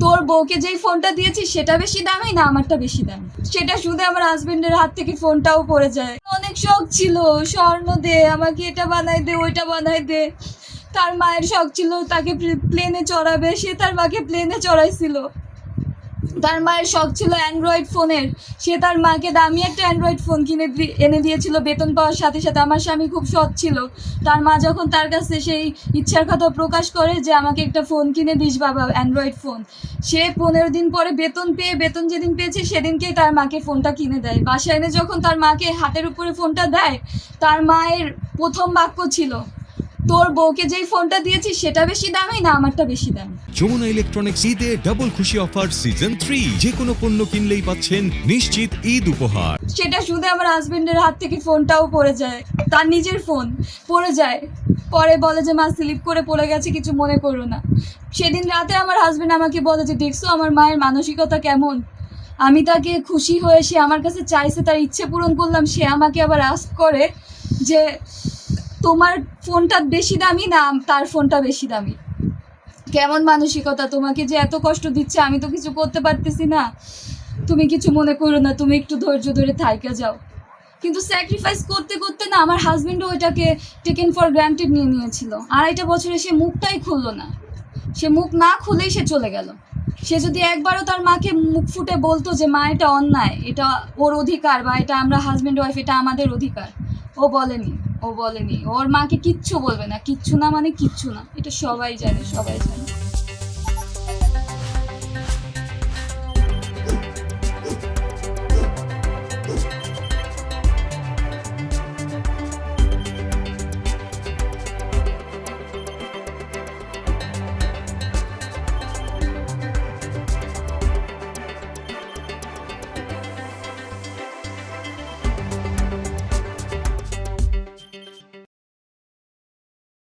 তোর বউকে যেই ফোনটা দিয়েছিস, সেটা বেশি দামি না আমারটা বেশি দামি? সেটা শুধু আমার হাজবেন্ডের হাত থেকে ফোনটাও পড়ে যায়। অনেক শখ ছিল, স্বর্ণ দে, আমাকে এটা বানাই দে, ওইটা বানাই দে। তার মায়ের শখ ছিল, তাকে প্লেনে চড়াবে, সে তার মাকে প্লেনে চড়াইছিল। তার মায়ের শখ ছিল অ্যান্ড্রয়েড ফোনের। সে তার মাকে দামি একটা অ্যান্ড্রয়েড ফোন কিনে এনে দিয়েছিল, বেতন পাওয়ার সাথে সাথে। আমার স্বামী খুব সৎ ছিল। তার মা যখন তার কাছে সেই ইচ্ছার কথা প্রকাশ করে যে, আমাকে একটা ফোন কিনে দিস বাবা, অ্যান্ড্রয়েড ফোন। সে পনেরো দিন পরে বেতন পেয়ে, বেতন যেদিন পেয়েছে সেদিনকেই তার মাকে ফোনটা কিনে দেয়। বাসায় এনে যখন তার মাকে হাতের উপরে ফোনটা দেয়, তার মায়ের প্রথম বাক্য ছিল তোর বউকে যেই ফোনটা দিয়েছিস সেটা বেশি দামি না আমারটা বেশি দামি? যমুনা ইলেকট্রনিক্স ঈদে ডাবল খুশি অফার সিজন থ্রি যে কোনো পণ্য কিনলেই পাচ্ছেন নিশ্চিত ঈদ উপহার। সেটা শুধু আমার হাজবেন্ডের হাত থেকে ফোনটাও পড়ে যায়। তার নিজের ফোন পড়ে যায়। পরে বলে যে মা স্লিপ করে পড়ে গেছে কিছু মনে করো না। সেদিন রাতে আমার হাজবেন্ড আমাকে বলে যে দেখছ আমার মায়ের মানসিকতা কেমন? আমি তাকে খুশি হয়ে সে আমার কাছে চাইছে তার ইচ্ছে পূরণ করলাম। সে আমাকে আবার আস্ক করে যে তোমার ফোনটা বেশি দামি না তার ফোনটা বেশি দামি? কেমন মানসিকতা? তোমাকে যে এত কষ্ট দিচ্ছে, আমি তো কিছু করতে পারতেছি না। তুমি কিছু মনে করো না, তুমি একটু ধৈর্য ধরে থাইকা যাও। কিন্তু স্যাক্রিফাইস করতে করতে না আমার হাজবেন্ডও ওইটাকে টেকেন ফর গ্রান্টেড নিয়ে নিয়েছিল। আড়াইটা বছরে সে মুখটাই খুললো না। সে মুখ না খুলেই সে চলে গেল। সে যদি একবারও তার মাকে মুখ ফুটে বলতো যে, মা, এটা অন্যায়। এটা ওর অধিকার বা এটা আমরা হাজবেন্ড ওয়াইফ এটা আমাদের অধিকার। ও বলেনি ও বলেনি। ওর মাকে কিচ্ছু বলবে না, কিচ্ছু না মানে কিচ্ছু না। এটা সবাই জানে সবাই জানে।